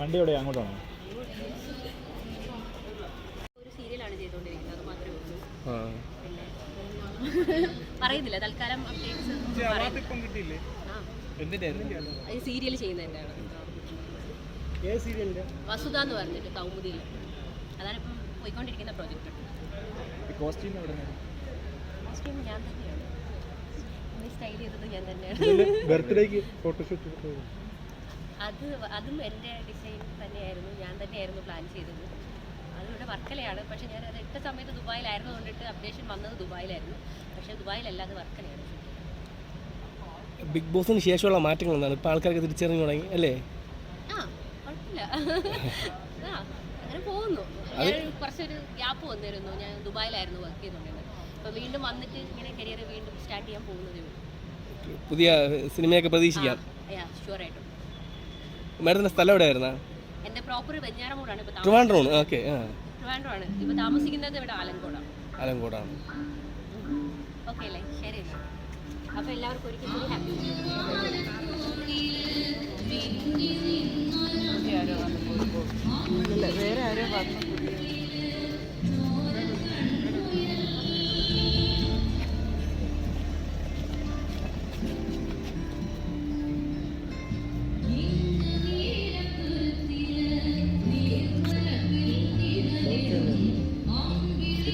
വണ്ടി എവിടെ അങ്ങോട്ടാണോ? ഒരു സീരിയലാണ് ചെയ്തുകൊണ്ടിരിക്കുന്നത് അത് ഉള്ളൂ. ആ. പറയുന്നില്ല തൽക്കാലം സീരിയൽ ചെയ്യുന്നതിന്റെയാണ് വസുത എന്ന് പറഞ്ഞിട്ട് കൗമുദിയിൽ അതാണ് ഇപ്പം പോയിക്കൊണ്ടിരിക്കുന്ന പ്രോജക്റ്റ് കോസ്റ്റ്യൂം എവിടെ കോസ്റ്റ്യൂം ഞാൻ തന്നെയാണ്. സ്റ്റൈൽ ചെയ്തത് ഞാൻ തന്നെയാണ്. ബർത്ത്ഡേക്ക് ഫോട്ടോഷൂട്ട് അത് അതും എന്റെ ഡിസൈൻ തന്നെയായിരുന്നു. ഞാൻ തന്നെയായിരുന്നു പ്ലാൻ ചെയ്തത്. അതിവിടെ വർക്കലയാണ് പക്ഷെ ഞാൻ അത് ഇട്ട സമയത്ത് ദുബായിലായിരുന്നു. കൊണ്ടിട്ട് അപ്ഡേഷൻ വന്നത് ദുബായിലായിരുന്നു. പക്ഷേ ദുബായിലല്ല അത് വർക്കലയാണ് ബിഗ് ബോസിന് ശേഷമുള്ള മാറ്റങ്ങൾ എന്താണ്? ഇപ്പോൾ ആൾക്കാർക്ക് തിരിച്ചറിഞ്ഞു തുടങ്ങി അല്ലേ? ആ കുഴപ്പമില്ല. ആ അങ്ങനെ പോകുന്നു. ഞാൻ കുറച്ചൊരു ഗ്യാപ്പ് വന്നിരുന്നു. ഞാൻ ദുബായിലായിരുന്നു വർക്ക് ചെയ്തുകൊണ്ടിരുന്നത്. അപ്പോൾ വീണ്ടും വന്നിട്ട് ഇങ്ങനെ കരിയർ വീണ്ടും സ്റ്റാർട്ട് ചെയ്യാൻ പോകുന്നതേ ഉള്ളൂ. പുതിയ സിനിമയൊക്കെ പ്രതീക്ഷിക്കാം. ഷുവറായിട്ടും മാഡത്തിന്റെ സ്ഥലം എവിടെയായിരുന്നു? എന്റെ പ്രോപ്പർ വെഞ്ഞാറമൂടാണ് ഓക്കെ താമസിക്കുന്നത് ഇവിടെ ആലങ്കോടാണ്. ആലങ്കോടാണ് ഓക്കെ അല്ലേ? ശരി അപ്പോൾ എല്ലാവർക്കും ഒരിക്കൽ കൂടി ഹാപ്പി വേറെ ആരോ വന്നു.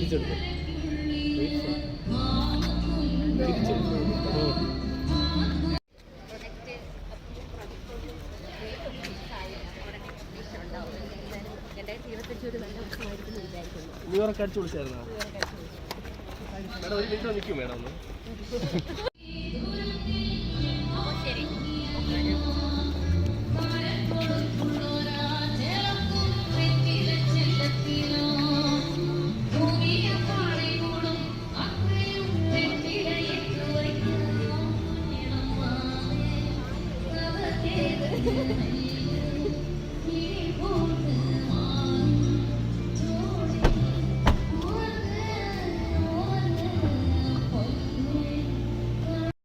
വിചാരിക്കുന്നു ന്യൂയോർക്ക് അടിച്ചു വിളിച്ചായിരുന്നോ? മാഡം ഒരു മിനിറ്റ് നിൽക്കും മാഡം ഒന്ന്. Thank you.